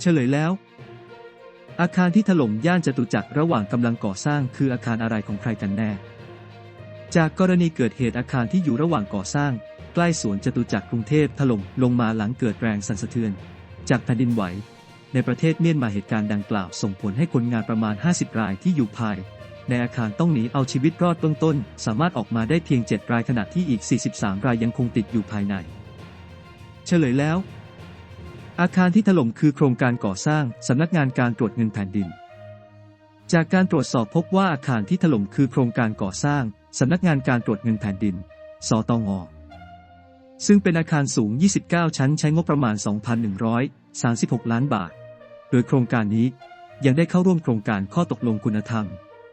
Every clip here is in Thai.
เฉลยแล้ว อาคารที่ถล่มย่านจตุจักรระหว่างกำลังก่อสร้างคืออาคารอะไรของใครกันแน่ จากกรณีเกิดเหตุอาคารที่อยู่ระหว่างก่อสร้าง ใกล้สวนจตุจักรกรุงเทพถล่มลงมาหลังเกิดแรงสั่นสะเทือน จากแผ่นดินไหว ในประเทศเมียนมาเหตุการณ์ดังกล่าว ส่งผลให้คนงานประมาณ 50 รายที่อยู่ภายในอาคารต้องหนีเอาชีวิตรอดเบื้องต้น สามารถออกมาได้เพียง 7 รายขณะที่อีก 43 รายยังคงติดอยู่ภายใน เฉลยแล้ว อาคารที่ถล่มคือโครงการก่อสร้างสำนักงานการตรวจเงินแผ่นดิน จากการตรวจสอบพบว่าอาคารที่ถล่มคือโครงการก่อสร้างสำนักงานการตรวจเงินแผ่นดิน สตง ซึ่งเป็นอาคารสูง 29 ชั้นใช้งบประมาณ 2,136 ล้านบาท โดยโครงการนี้ยังได้เข้าร่วมโครงการข้อตกลงคุณธรรม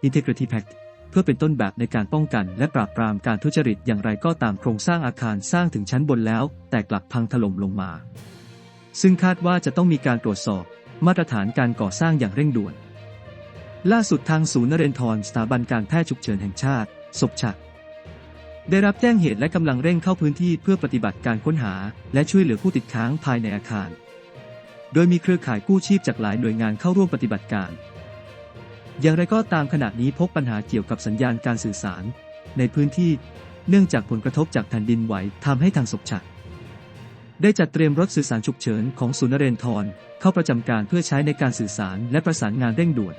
Integrity Pact เพื่อเป็นต้นแบบในการป้องกัน และปราบปรามการทุจริตอย่างไรก็ตามโครงสร้างอาคารสร้างถึงชั้นบนแล้ว แต่กลับพังถล่มลงมา ซึ่งคาดว่าจะต้องมีการตรวจสอบ มาตรฐานการก่อสร้างอย่างเร่งด่วน ล่าสุดทางศูนย์นเรนทรสถาบันการแพทย์ฉุกเฉินแห่งชาติศพฉะได้รับแจ้งเหตุและกำลังเร่งเข้าพื้นที่เพื่อปฏิบัติการค้นหา และช่วยเหลือผู้ติดค้างภายในอาคาร โดยมีเครือข่ายกู้ชีพจากหลายหน่วยงานเข้าร่วมปฏิบัติการ อย่างไรก็ตามขณะนี้พบปัญหาเกี่ยวกับสัญญาณการสื่อสาร ในพื้นที่ เนื่องจากผลกระทบจากแผ่นดินไหวทำให้ทางศพฉะ ได้จัดเตรียมรถสื่อสารฉุกเฉินของศูนย์นเรนทรเข้าประจำการเพื่อใช้ในการสื่อสารและประสานงานเร่งด่วน